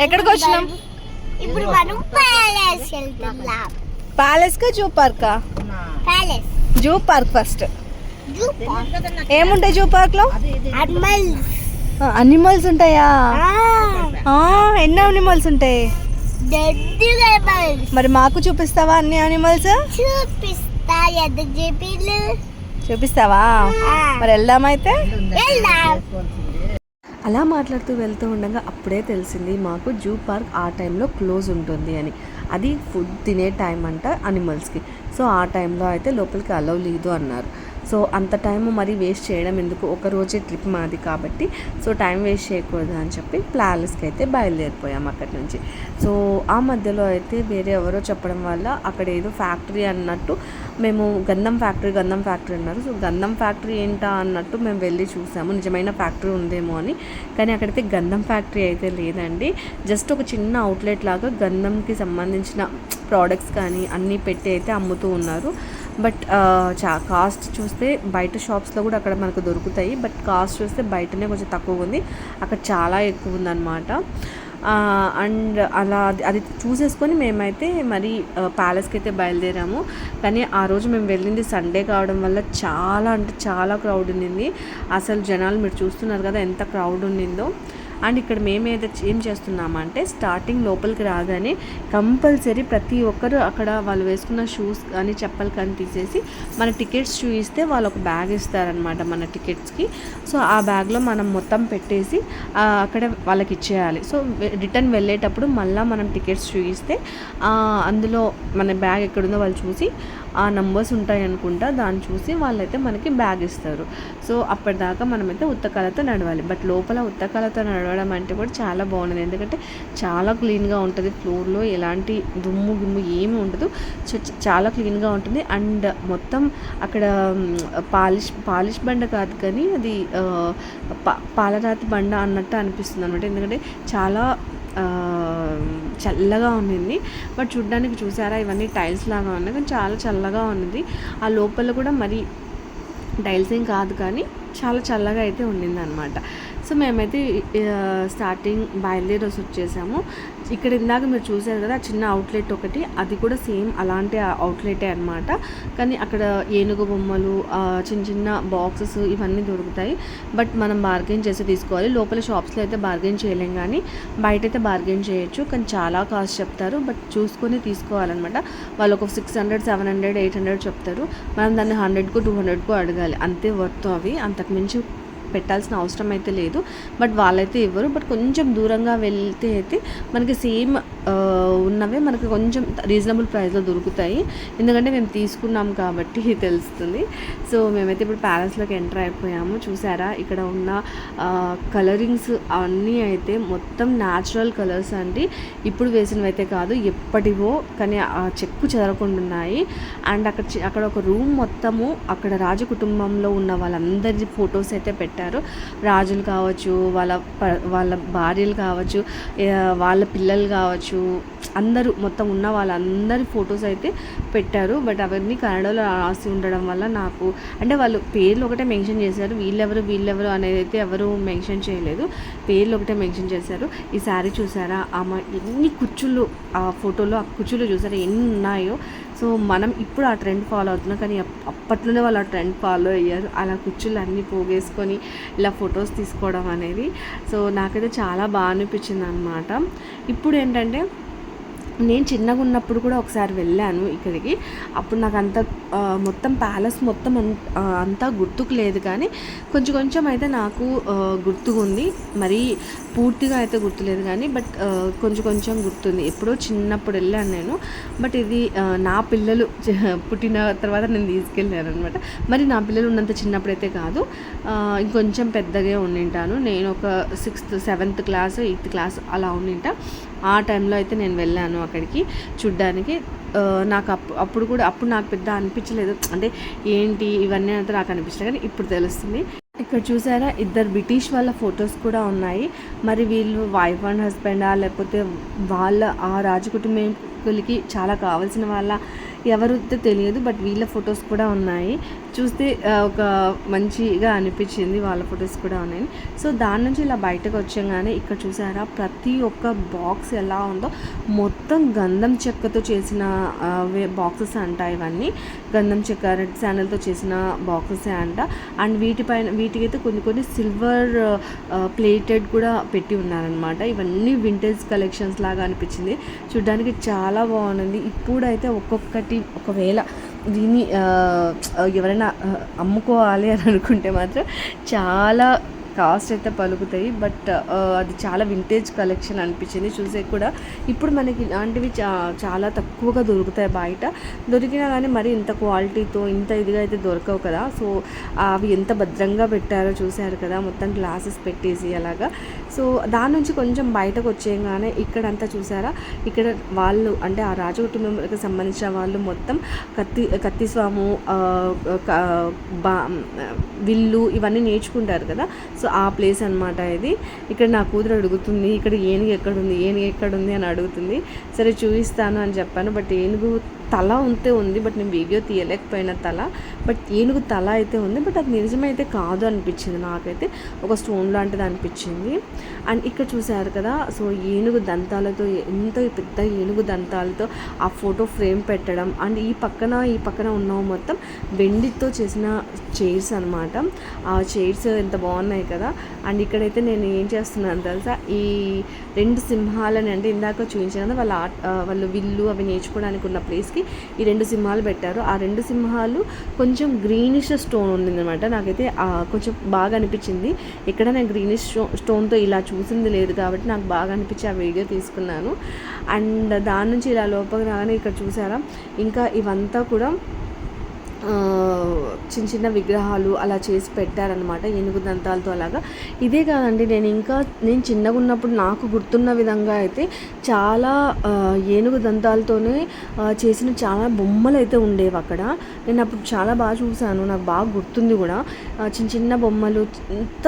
ఎక్కడికి వచ్చినాం? ఇప్పుడు మనం ప్యాలెస్ వెళ్తున్నాం ప్యాలెస్కా zoo పార్కా palace zoo park first. Zoo park. ఏముంటాయి జూ పార్క్లో అనిమల్స్ అనిమల్స్ ఉంటాయా? ఆ, ఎన్ని అనిమల్స్ ఉంటాయి? మరి మాకు చూపిస్తావా అన్ని అనిమల్స్ చూపిస్తావా? మరి వెళ్దామైతే వెళ్దాం. అలా మాట్లాడుతూ వెళ్తూ ఉండగా అప్పుడే తెలిసింది మాకు జూ పార్క్ ఆ టైంలో క్లోజ్ ఉంటుంది అని. అది ఫుడ్ తినే టైం అంట అనిమల్స్కి. సో ఆ టైంలో అయితే లోపలికి అలౌ లేదు అన్నారు. సో అంత టైం మరి వేస్ట్ చేయడం ఎందుకు? ఒక రోజే ట్రిప్ మాది కాబట్టి. సో టైం వేస్ట్ చేయకూడదు అని చెప్పి ప్లాలెస్కి అయితే బయలుదేరిపోయాం అక్కడి నుంచి. సో ఆ మధ్యలో అయితే వేరే ఎవరో చెప్పడం వల్ల అక్కడ ఏదో ఫ్యాక్టరీ అన్నట్టు మేము గంధం ఫ్యాక్టరీ గంధం ఫ్యాక్టరీ అన్నారు. సో గంధం ఫ్యాక్టరీ ఏంటా అన్నట్టు మేము వెళ్ళి చూసాము. నిజమైన ఫ్యాక్టరీ ఉందేమో అని. కానీ అక్కడైతే గంధం ఫ్యాక్టరీ అయితే లేదండి. జస్ట్ ఒక చిన్న అవుట్లెట్ లాగా గంధంకి సంబంధించిన ప్రోడక్ట్స్ కానీ అన్నీ పెట్టి అయితే అమ్ముతూ ఉన్నారు. బట్ చా కాస్ట్ చూస్తే బయట షాప్స్లో కూడా అక్కడ మనకు దొరుకుతాయి. బట్ కాస్ట్ చూస్తే బయటనే కొంచెం తక్కువ ఉంది. అక్కడ చాలా ఎక్కువ ఉందన్నమాట. అండ్ అలా అది- అది చూసేసుకొని మేమైతే మరి ప్యాలెస్కి అయితే బయలుదేరాము. కానీ ఆ రోజు మేము వెళ్ళింది సండే కావడం వల్ల చాలా అంటే చాలా క్రౌడ్ ఉండింది. అసలు జనాలు మీరు చూస్తున్నారు కదా ఎంత క్రౌడ్ ఉండిందో. అండ్ ఇక్కడ మేము ఏదో ఏం చేస్తున్నామంటే స్టార్టింగ్ లోపలికి రాగానే కంపల్సరీ ప్రతి ఒక్కరు అక్కడ వాళ్ళు వేసుకున్న షూస్ కానీ చెప్పలు కానీ తీసేసి మన టికెట్స్ చూపిస్తే వాళ్ళు ఒక బ్యాగ్ ఇస్తారనమాట మన టికెట్స్కి సో ఆ బ్యాగ్లో మనం మొత్తం పెట్టేసి అక్కడ వాళ్ళకి ఇచ్చేయాలి. సో రిటర్న్ వెళ్ళేటప్పుడు మళ్ళీ మనం టికెట్స్ చూపిస్తే అందులో మన బ్యాగ్ ఎక్కడుందో వాళ్ళు చూసి ఆ నంబర్స్ ఉంటాయి అనుకుంటా దాన్ని చూసి వాళ్ళైతే మనకి బ్యాగ్ ఇస్తారు. సో అప్పటిదాకా మనమైతే ఉత్తకాలతో నడవాలి. బట్ లోపల ఉత్తకాలతో నడవడం అంటే కూడా చాలా బాగుంటుంది ఎందుకంటే చాలా క్లీన్గా ఉంటుంది ఫ్లోర్లో ఎలాంటి దుమ్ము గుమ్ము ఏమీ ఉండదు. సో చ- చాలా క్లీన్గా ఉంటుంది. అండ్ మొత్తం అక్కడ పాలిష్ పాలిష్ బండ కాదు కానీ అది పాలరాతి బండ అన్నట్టు అనిపిస్తుంది అనమాట ఎందుకంటే చాలా చల్లగా ఉండింది. బట్ చూడ్డానికి చూసారా ఇవన్నీ టైల్స్ లాగా ఉన్నాయి. కానీ చాలా చల్లగా ఉన్నది. ఆ లోపల కూడా మరి టైల్స్ ఏం కాదు కానీ చాలా చల్లగా అయితే ఉండింది అనమాట సో మేమైతే స్టార్టింగ్ బయలుదేరి వచ్చేసాము. ఇక్కడ ఇందాక మీరు చూసారు కదా ఆ చిన్న అవుట్లెట్ ఒకటి. అది కూడా సేమ్ అలాంటి అవుట్లెటే అనమాట కానీ అక్కడ ఏనుగు బొమ్మలు చిన్న చిన్న బాక్సెస్ ఇవన్నీ దొరుకుతాయి. బట్ మనం బార్గెన్ చేసి తీసుకోవాలి. లోపల షాప్స్లో అయితే బార్గెన్ చేయలేం కానీ బయట అయితే బార్గెన్ చేయొచ్చు. కానీ చాలా కాస్ట్ చెప్తారు. బట్ చూసుకొని తీసుకోవాలన్నమాట. వాళ్ళు ఒక six hundred seven hundred eight hundred చెప్తారు. మనం దాన్ని హండ్రెడ్కు టూ హండ్రెడ్కు అడగాలి. అంతే వర్త్ అవి. అంతకుమించి పెట్టాల్సిన అవసరం అయితే లేదు. బట్ వాళ్ళైతే ఇవ్వరు. బట్ కొంచెం దూరంగా వెళ్తే అయితే మనకి సేమ్ ఉన్నవే మనకి కొంచెం రీజనబుల్ ప్రైస్లో దొరుకుతాయి. ఎందుకంటే మేము తీసుకున్నాం కాబట్టి తెలుస్తుంది. సో మేమైతే ఇప్పుడు ప్యాలెస్లోకి ఎంటర్ అయిపోయాము. చూసారా? ఇక్కడ ఉన్న కలరింగ్స్ అన్నీ అయితే మొత్తం న్యాచురల్ కలర్స్ అండి. ఇప్పుడు వేసినవి అయితే కాదు ఎప్పటివో కానీ ఆ చెక్కు చెదరకుండా ఉన్నాయి. అండ్ అక్కడ అక్కడ ఒక రూమ్ మొత్తము అక్కడ రాజు కుటుంబంలో ఉన్న వాళ్ళందరి ఫొటోస్ అయితే పెట్టారు. రాజులు కావచ్చు వాళ్ళ ప- వాళ్ళ భార్యలు కావచ్చు వాళ్ళ పిల్లలు కావచ్చు అందరూ మొత్తం ఉన్న వాళ్ళందరి ఫొటోస్ అయితే పెట్టారు. బట్ అవన్నీ కన్నడలో రాసి ఉండడం వల్ల నాకు అంటే వాళ్ళు పేర్లు ఒకటే మెన్షన్ చేశారు. వీళ్ళెవరు వీళ్ళెవరు అనేది అయితే ఎవరు మెన్షన్ చేయలేదు. పేర్లు ఒకటే మెన్షన్ చేశారు. ఈ శారీ చూసారా? ఆమె ఎన్ని కుచ్చులు ఆ ఫోటోలో ఆ కుచ్చులు చూసారా? ఎన్ని ఉన్నాయో? సో మనం ఇప్పుడు ఆ ట్రెండ్ ఫాలో అవుతున్నాం. కానీ అప్- అప్పట్లోనే వాళ్ళు ఆ ట్రెండ్ ఫాలో అయ్యారు. అలా కుర్చీలు అన్నీ పోగేసుకొని ఇలా ఫొటోస్ తీసుకోవడం అనేది. సో నాకైతే చాలా బాగా అనిపించింది అనమాట ఇప్పుడు ఏంటంటే నేను చిన్నగా ఉన్నప్పుడు కూడా ఒకసారి వెళ్ళాను ఇక్కడికి. అప్పుడు నాకు అంత మొత్తం ప్యాలెస్ మొత్తం అంతా గుర్తుకు లేదు కానీ కొంచెం కొంచెం అయితే నాకు ఆ, గుర్తుకుంది మరి పూర్తిగా అయితే గుర్తులేదు కానీ బట్ కొంచెం కొంచెం గుర్తుంది. ఎప్పుడో చిన్నప్పుడు వెళ్ళాను నేను. బట్ ఇది నా పిల్లలు పుట్టిన తర్వాత నేను తీసుకెళ్ళాను అనమాట మరి నా పిల్లలు ఉన్నంత చిన్నప్పుడైతే కాదు. ఇంకొంచెం పెద్దగా ఉండింటాను. నేను ఒక sixth seventh class eighth class అలా ఉండింటా. ఆ టైంలో అయితే నేను వెళ్ళాను అక్కడికి చూడ్డానికి. నాకు అప్పు అప్పుడు కూడా అప్పుడు నాకు పెద్ద అనిపించలేదు. అంటే ఏంటి ఇవన్నీ అయితే నాకు అనిపించలేదు కానీ ఇప్పుడు తెలుస్తుంది. ఇక్కడ చూసారా ఇద్దరు బ్రిటిష్ వాళ్ళ ఫొటోస్ కూడా ఉన్నాయి. మరి వీళ్ళు వైఫ్ అండ్ హస్బెండా లేకపోతే వాళ్ళ ఆ రాజు కుటుంబీకులకి చాలా కావాల్సిన వాళ్ళ ఎవరితో తెలియదు బట్ వీళ్ళ ఫొటోస్ కూడా ఉన్నాయి. చూస్తే ఒక మంచిగా అనిపించింది. వాళ్ళ ఫొటోస్ కూడా ఉన్నాయి. సో దాని నుంచి ఇలా బయటకు వచ్చాగానే ఇక్కడ చూసారా ప్రతి ఒక్క బాక్స్ ఎలా ఉందో మొత్తం గంధం చెక్కతో చేసిన బాక్సెస్ అంట ఇవన్నీ. గంధం చెక్క రెడ్ శాండల్తో చేసిన బాక్సెస్ అంట. అండ్ వీటిపైన వీటికైతే కొన్ని కొన్ని సిల్వర్ ప్లేటెడ్ కూడా పెట్టి ఉన్నారనమాట ఇవన్నీ వింటేజ్ కలెక్షన్స్ లాగా అనిపించింది. చూడ్డానికి చాలా బాగుంది. ఇప్పుడైతే ఒక్కొక్కటి ఒకవేళ దీన్ని ఎవరైనా అమ్ముకోవాలి అని అనుకుంటే మాత్రం చాలా కాస్ట్ అయితే పలుకుతాయి బట్ uh, అది చాలా వింటేజ్ కలెక్షన్ అనిపించింది. చూసే కూడా ఇప్పుడు మనకి ఇలాంటివి చా చాలా తక్కువగా దొరుకుతాయి బయట. దొరికినా కానీ మరి ఇంత క్వాలిటీతో ఇంత ఇదిగా అయితే దొరకవు కదా. సో అవి ఎంత భద్రంగా పెట్టారో చూశారు కదా మొత్తం గ్లాసెస్ పెట్టేసి అలాగా. సో దాని నుంచి కొంచెం బయటకు వచ్చేయగానే ఇక్కడంతా చూసారా? ఇక్కడ వాళ్ళు అంటే ఆ రాజ కుటుంబంకి సంబంధించిన వాళ్ళు మొత్తం కత్తి కత్తిస్వాము విల్లు ఇవన్నీ నేర్చుకుంటారు కదా. సో ఆ ప్లేస్ అన్నమాట ఇది. ఇక్కడ నా కూతురు అడుగుతుంది ఇక్కడ ఏనుగు ఎక్కడుంది? ఏనుగు ఎక్కడుంది? అని అడుగుతుంది. సరే చూపిస్తాను అని చెప్పాను బట్ ఏనుగు తల ఉంటే ఉంది బట్ నేను వీడియో తీయలేకపోయిన తల. బట్ ఏనుగు తల అయితే ఉంది బట్ అది నిజమైతే కాదు అనిపించింది నాకైతే. ఒక స్టోన్ లాంటిది అనిపించింది. అండ్ ఇక్కడ చూసారు కదా సో ఏనుగు దంతాలతో ఎంత పెద్ద ఏనుగు దంతాలతో ఆ ఫోటో ఫ్రేమ్ పెట్టడం. అండ్ ఈ పక్కన ఈ పక్కన ఉన్నవి మొత్తం వెండితో చేసిన చైర్స్ అనమాట ఆ చైర్స్ ఎంత బాగున్నాయి కదా. అండ్ ఇక్కడైతే నేను ఏం చేస్తున్నాను తెలుసా ఈ రెండు సింహాలని అంటే ఇందాక చూపించాను కదా వాళ్ళ వాళ్ళు విల్లు అవి నేర్చుకోవడానికి ఉన్న ప్లేస్. ప్లేస్కి ఈ రెండు సింహాలు పెట్టారు. ఆ రెండు సింహాలు కొంచెం గ్రీనిష్ స్టోన్ ఉందన్నమాట. నాకైతే కొంచెం బాగా అనిపించింది. ఇక్కడ నేను గ్రీనిష్ స్టోన్తో ఇలా చూసింది లేదు కాబట్టి నాకు బాగా అనిపించి ఆ వీడియో తీసుకున్నాను. అండ్ దాని నుంచి ఇలా లోపలికి రాగానే ఇక్కడ చూసారా? ఇంకా ఇవంతా కూడా చిన్న చిన్న విగ్రహాలు అలా చేసి పెట్టారనమాట ఏనుగు దంతాలతో అలాగా. ఇదే కాదండి నేను ఇంకా నేను చిన్నగా ఉన్నప్పుడు నాకు గుర్తున్న విధంగా అయితే చాలా ఏనుగు దంతాలతోనే చేసిన చాలా బొమ్మలు అయితే ఉండేవి అక్కడ. నేను అప్పుడు చాలా బాగా చూశాను నాకు బాగా గుర్తుంది కూడా. చిన్న చిన్న బొమ్మలు ఎంత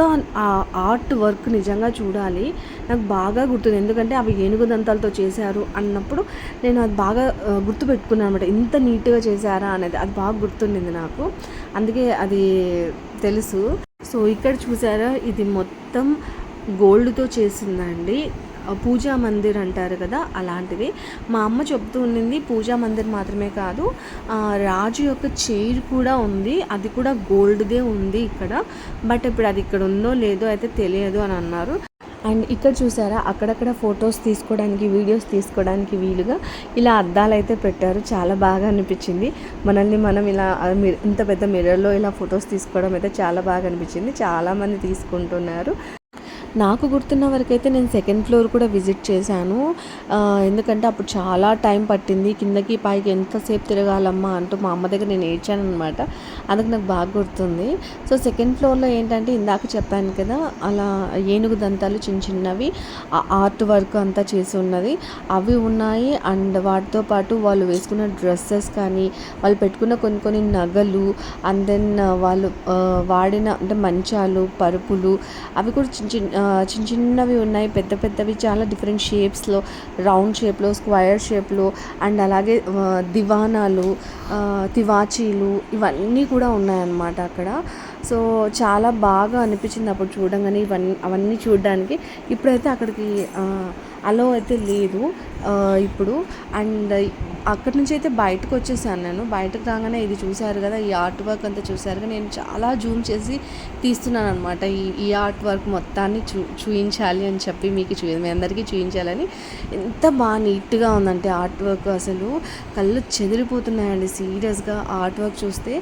ఆర్ట్ వర్క్ నిజంగా చూడాలి. నాకు బాగా గుర్తుంది. ఎందుకంటే అవి ఏనుగు దంతాలతో చేశారు అన్నప్పుడు నేను అది బాగా ఆ, గుర్తుపెట్టుకున్నాను అనమాట ఇంత నీట్గా చేశారా అనేది అది బాగా గుర్తుండింది నాకు. అందుకే అది తెలుసు. సో ఇక్కడ చూసారా ఇది మొత్తం గోల్డ్తో చేసిందండి. పూజా మందిర్ అంటారు కదా అలాంటిది. మా అమ్మ చెప్తూ ఉండింది పూజా మందిర్ మాత్రమే కాదు రాజు యొక్క చైర్ కూడా ఉంది. అది కూడా గోల్డ్దే ఉంది ఇక్కడ. బట్ ఇప్పుడు అది ఇక్కడ ఉందో లేదో అయితే తెలియదు అని అన్నారు. అండ్ ఇక్కడ చూసారా అక్కడక్కడ ఫొటోస్ తీసుకోవడానికి వీడియోస్ తీసుకోవడానికి వీలుగా ఇలా అద్దాలు అయితే పెట్టారు. చాలా బాగా అనిపించింది. మనల్ని మనం ఇలా ఇంత పెద్ద మిర్రర్లో ఇలా ఫొటోస్ తీసుకోవడం అయితే చాలా బాగా అనిపించింది. చాలామంది తీసుకుంటున్నారు. నాకు గుర్తున్న వరకైతే నేను సెకండ్ ఫ్లోర్ కూడా విజిట్ చేశాను. ఎందుకంటే అప్పుడు చాలా టైం పట్టింది. కిందకి పైకి ఎంతసేపు తిరగాలమ్మా అంటూ మా అమ్మ దగ్గర నేను ఏడ్చాను అనమాట అందుకు నాకు బాగా గుర్తుంది. సో సెకండ్ ఫ్లోర్లో ఏంటంటే ఇందాక చెప్పాను కదా అలా ఏనుగు దంతాలు చిన్న చిన్నవి ఆర్ట్ వర్క్ అంతా చేసి ఉన్నది. అవి ఉన్నాయి. అండ్ వాటితో పాటు వాళ్ళు వేసుకున్న డ్రెస్సెస్ కానీ వాళ్ళు పెట్టుకున్న కొన్ని కొన్ని నగలు అండ్ దెన్ వాళ్ళు వాడిన అంటే మంచాలు పరుపులు అవి కూడా చిన్న చిన్న చిన్న చిన్నవి ఉన్నాయి పెద్ద పెద్దవి చాలా డిఫరెంట్ షేప్స్లో రౌండ్ షేప్లో స్క్వైర్ షేప్లో అండ్ అలాగే దివానాలు తివాచీలు ఇవన్నీ కూడా ఉన్నాయన్నమాట అక్కడ. సో చాలా బాగా అనిపించింది అప్పుడు చూడంగానే ఇవన్నీ అవన్నీ చూడడానికి. ఇప్పుడైతే అక్కడికి అలో అయితే లేదు. ఇప్పుడు అండ్ అక్కడి నుంచి అయితే బయటకు వచ్చేసాను నేను. బయటకు రాగానే ఇది చూశారు కదా ఈ ఆర్ట్ వర్క్ అంతా చూశారు కదా. నేను చాలా జూమ్ చేసి తీస్తున్నాను అనమాట ఈ ఈ ఆర్ట్ వర్క్ మొత్తాన్ని చూ చూయించాలి అని చెప్పి మీకు చూ మీ అందరికీ చూయించాలని. ఎంత బాగా నీట్గా ఉందంటే ఆర్ట్ వర్క్ అసలు. కళ్ళు చెదిరిపోతున్నాయండి సీరియస్గా ఆర్ట్ వర్క్ చూస్తే.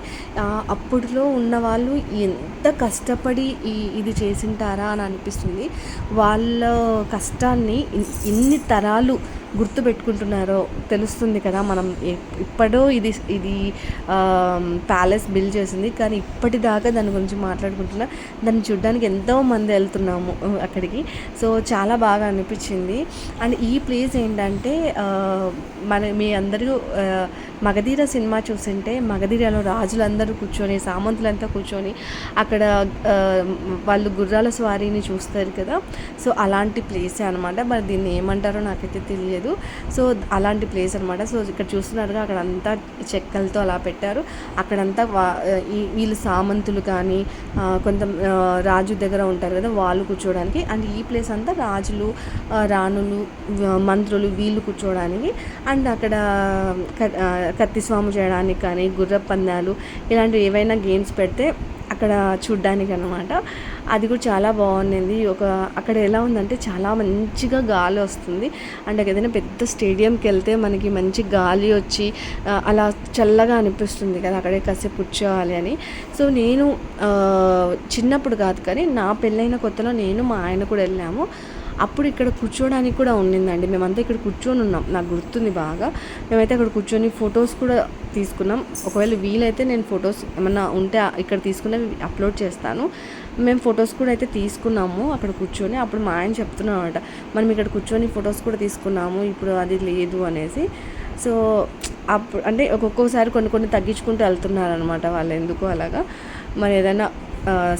అప్పట్లో ఉన్న వాళ్ళు ఎంత కష్టపడి ఈ ఇది చేసింటారా అని అనిపిస్తుంది. వాళ్ళ కష్టాన్ని ఇన్ని తరాలు గుర్తుపెట్టుకుంటున్నారో తెలుస్తుంది కదా మనం ఇప్పుడో ఇది ఇది ప్యాలెస్ బిల్డ్ చేసింది. కానీ ఇప్పటిదాకా దాని గురించి మాట్లాడుకుంటున్నా దాన్ని చూడడానికి ఎంతో మంది వెళ్తున్నాము అక్కడికి. సో చాలా బాగా అనిపించింది. అండ్ ఈ ప్లేస్ ఏంటంటే మన మీ అందరూ మగధీర సినిమా చూసింటే మగధీరలో రాజులందరూ కూర్చొని సామంతులంతా కూర్చొని అక్కడ వాళ్ళు గుర్రాల స్వారీని చూస్తారు కదా. సో అలాంటి ప్లేసే అనమాట మరి దీన్ని ఏమంటారో నాకైతే తెలియదు. సో అలాంటి ప్లేస్ అనమాట సో ఇక్కడ చూస్తున్నారుగా అక్కడ అంతా చెక్కలతో అలా పెట్టారు. అక్కడంతా వా- వీళ్ళు సామంతులు కానీ కొంత రాజు దగ్గర ఉంటారు కదా వాళ్ళు కూర్చోవడానికి అండ్ ఈ ప్లేస్ అంతా రాజులు రాణులు మంత్రులు వీళ్ళు కూర్చోడానికి. అండ్ అక్కడ కత్తిస్వాము కత్తి స్వాము చేయడానికి కానీ గుర్ర పందాలు ఇలాంటివి ఏవైనా గేమ్స్ పెడితే అక్కడ చూడ్డానికి అనమాట అది కూడా చాలా బాగుండింది. ఒక అక్కడ ఎలా ఉందంటే చాలా మంచిగా గాలి వస్తుంది. అండ్ ఏదైనా పెద్ద స్టేడియంకి వెళ్తే మనకి మంచి గాలి వచ్చి అలా చల్లగా అనిపిస్తుంది కదా అక్కడే కాసేపు కూర్చోవాలి అని. సో నేను చిన్నప్పుడు కాదు కానీ నా పెళ్ళైన కొత్తలో నేను మా ఆయన కూడా వెళ్ళాము. అప్పుడు ఇక్కడ కూర్చోడానికి కూడా ఉండిందండి. మేమంతా ఇక్కడ కూర్చొని ఉన్నాం. నాకు గుర్తుంది బాగా. మేమైతే అక్కడ కూర్చొని ఫొటోస్ కూడా తీసుకున్నాం. ఒకవేళ వీలైతే నేను ఫొటోస్ ఏమన్నా ఉంటే ఇక్కడ తీసుకున్నవి అప్లోడ్ చేస్తాను. మేము ఫొటోస్ కూడా అయితే తీసుకున్నాము అక్కడ కూర్చొని. అప్పుడు మా ఆయన చెప్తున్నాం అనమాట మనం ఇక్కడ కూర్చొని ఫొటోస్ కూడా తీసుకున్నాము. ఇప్పుడు అది లేదు అనేసి. సో అప్పుడు అంటే ఒక్కొక్కసారి కొన్ని కొన్ని తగ్గించుకుంటూ వెళ్తున్నారు అనమాట వాళ్ళు. ఎందుకు అలాగా? మరి ఏదైనా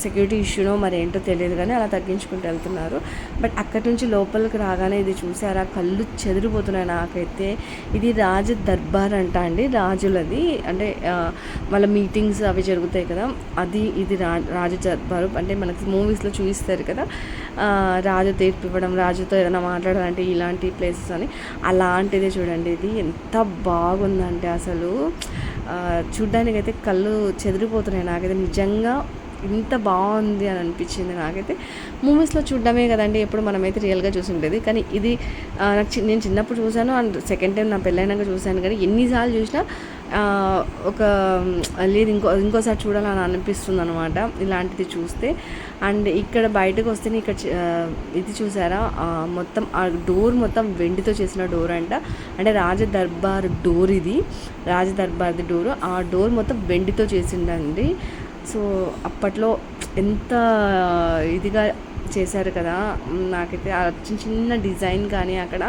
సెక్యూరిటీ ఇష్యూనో మరి ఏంటో తెలియదు కానీ అలా తగ్గించుకుంటూ వెళ్తున్నారు. బట్ అక్కడి నుంచి లోపలికి రాగానే ఇది చూసారా? కళ్ళు చెదిరిపోతున్నాయి నాకైతే. ఇది రాజ దర్బార్ అంట అండి రాజులది. అంటే వాళ్ళ మీటింగ్స్ అవి జరుగుతాయి కదా. అది ఇది రా రాజ దర్బారు. అంటే మనకి మూవీస్లో చూపిస్తారు కదా. రాజు తీర్పు ఇవ్వడం రాజుతో ఏదైనా మాట్లాడాలంటే ఇలాంటి ప్లేసెస్ అని. అలాంటిదే చూడండి. ఇది ఎంత బాగుందంటే అసలు. చూడ్డానికైతే కళ్ళు చెదిరిపోతున్నాయి. నాకైతే నిజంగా ఇంత బాగుంది అని అనిపించింది నాకైతే. మూవీస్లో చూడడమే కదండి ఎప్పుడు మనమైతే రియల్గా చూసి ఉండేది కానీ ఇది నాకు నేను చిన్నప్పుడు చూశాను అండ్ సెకండ్ టైం నా పెళ్ళైనాక చూశాను. కానీ ఎన్నిసార్లు చూసినా ఒక లేదు ఇంకో ఇంకోసారి చూడాలని అనిపిస్తుంది అనమాట ఇలాంటిది చూస్తే. అండ్ ఇక్కడ బయటకు వస్తేనే ఇక్కడ ఇది చూసారా? మొత్తం ఆ డోర్ మొత్తం వెండితో చేసిన డోర్ అంట. అంటే రాజ దర్బార్ డోర్ ఇది. రాజ దర్బార్ది డోర్. ఆ డోర్ మొత్తం వెండితో చేసిండండి సో అప్పట్లో ఎంత ఇదిగా చేశారు కదా నాకైతే ఆ చిన్న చిన్న డిజైన్ కానీ అక్కడ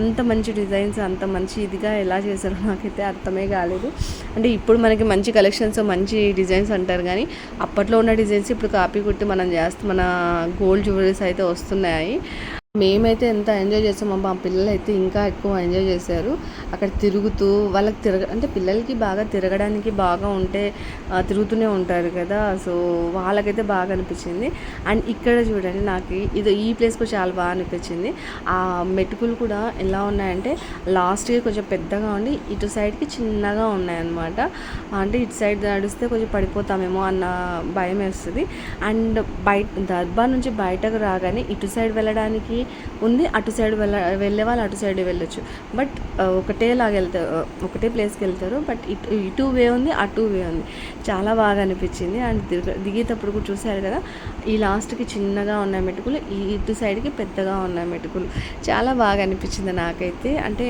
అంత మంచి డిజైన్స్ అంత మంచి ఇదిగా ఎలా చేశారో నాకైతే అర్థమే కాలేదు. అంటే ఇప్పుడు మనకి మంచి కలెక్షన్స్ మంచి డిజైన్స్ అంటారు కానీ అప్పట్లో ఉన్న డిజైన్స్ ఇప్పుడు కాపీ కొట్టి మనం చేస్తే మన గోల్డ్ జ్యువెలరీస్ అయితే వస్తున్నాయి. మేమైతే ఎంత ఎంజాయ్ చేసామో మా పిల్లలు అయితే ఇంకా ఎక్కువ ఎంజాయ్ చేశారు. అక్కడ తిరుగుతూ వాళ్ళకి తిరగ అంటే పిల్లలకి బాగా తిరగడానికి బాగా ఉంటే తిరుగుతూనే ఉంటారు కదా. సో వాళ్ళకైతే బాగా అనిపించింది. అండ్ ఇక్కడ చూడండి నాకు ఇది ఈ ప్లేస్ కూడా చాలా బాగా అనిపించింది. ఆ మెటుకులు కూడా ఎలా ఉన్నాయంటే లాస్ట్కి కొంచెం పెద్దగా ఉండి ఇటు సైడ్కి చిన్నగా ఉన్నాయన్నమాట. అంటే ఇటు సైడ్ నడిస్తే కొంచెం పడిపోతామేమో అన్న భయం వేస్తుంది. అండ్ బయట దర్బార్ నుంచి బయటకు రాగానే ఇటు సైడ్ వెళ్ళడానికి ఉంది. అటు సైడ్ వెళ్ళ వెళ్ళే వాళ్ళు అటు సైడ్ వెళ్ళొచ్చు. బట్ ఒకటేలాగా వెళ్తారు ఒకటే ప్లేస్కి వెళ్తారు. బట్ ఇటు ఇటు వే ఉంది అటు వే ఉంది. చాలా బాగా అనిపించింది. అండ్ దిగ దిగేటప్పుడు కూడా చూసారు కదా ఈ లాస్ట్కి చిన్నగా ఉన్న మెటుకులు ఈ ఇటు సైడ్కి పెద్దగా ఉన్న మెటుకులు. చాలా బాగా అనిపించింది నాకైతే. అంటే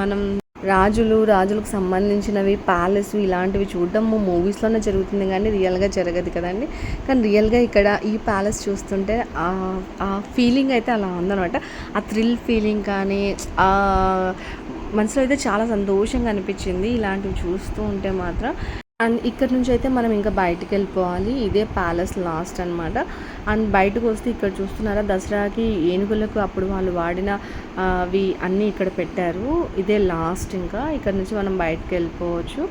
మనం రాజులు రాజులకు సంబంధించినవి ప్యాలెస్ ఇలాంటివి చూడడం మూవీస్లోనే జరుగుతుంది కానీ రియల్గా జరగదు కదండి. కానీ రియల్గా ఇక్కడ ఈ ప్యాలెస్ చూస్తుంటే ఆ- ఫీలింగ్ అయితే అలా ఉందన్నమాట. ఆ థ్రిల్ ఫీలింగ్ కానీ మనసులో అయితే చాలా సంతోషంగా అనిపించింది. ఇలాంటివి చూస్తూ ఉంటే మాత్రం అండ్ ఇక్కడ నుంచి అయితే మనం ఇంకా బయటికి వెళ్ళిపోవాలి. ఇదే ప్యాలెస్ లాస్ట్ అన్నమాట. అండ్ బయటకు వస్తే ఇక్కడ చూస్తున్నారా దసరాకి ఏనుగులకు అప్పుడు వాళ్ళు వాడిన అవి అన్నీ ఇక్కడ పెట్టారు. ఇదే లాస్ట్ ఇంకా. ఇక్కడ నుంచి మనం బయటకు వెళ్ళిపోవచ్చు.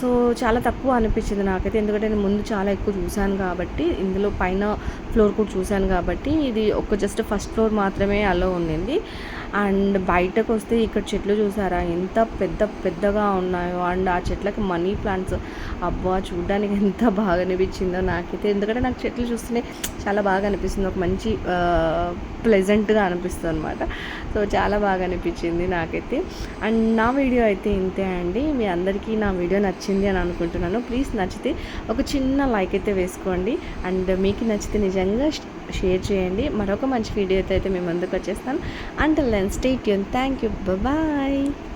సో చాలా తక్కువ అనిపించింది నాకైతే. ఎందుకంటే నేను ముందు చాలా ఎక్కువ చూశాను కాబట్టి ఇందులో పైన ఫ్లోర్ కూడా చూశాను కాబట్టి ఇది ఒక జస్ట్ ఫస్ట్ ఫ్లోర్ మాత్రమే అలో ఉండింది. అండ్ బయటకు వస్తే ఇక్కడ చెట్లు చూసారా? ఎంత పెద్ద పెద్దగా ఉన్నాయో. అండ్ ఆ చెట్లకి మనీ ప్లాంట్స్. అబ్బా చూడడానికి ఎంత బాగా అనిపించిందో నాకైతే. ఎందుకంటే నాకు చెట్లు చూస్తేనే చాలా బాగా అనిపిస్తుంది. ఒక మంచి ప్లెజెంట్గా అనిపిస్తుంది అనమాట సో చాలా బాగా అనిపించింది నాకైతే. అండ్ నా వీడియో అయితే ఇంతే అండి. మీ అందరికీ నా వీడియో నచ్చింది అని అనుకుంటున్నాను. ప్లీజ్ నచ్చితే ఒక చిన్న లైక్ అయితే వేసుకోండి. అండ్ మీకు నచ్చితే నిజంగా షేర్ చేయండి. మరొక మంచి వీడియో అయితే మేము ముందుకు వచ్చేస్తాను. and stay tuned. Thank you. Bye bye.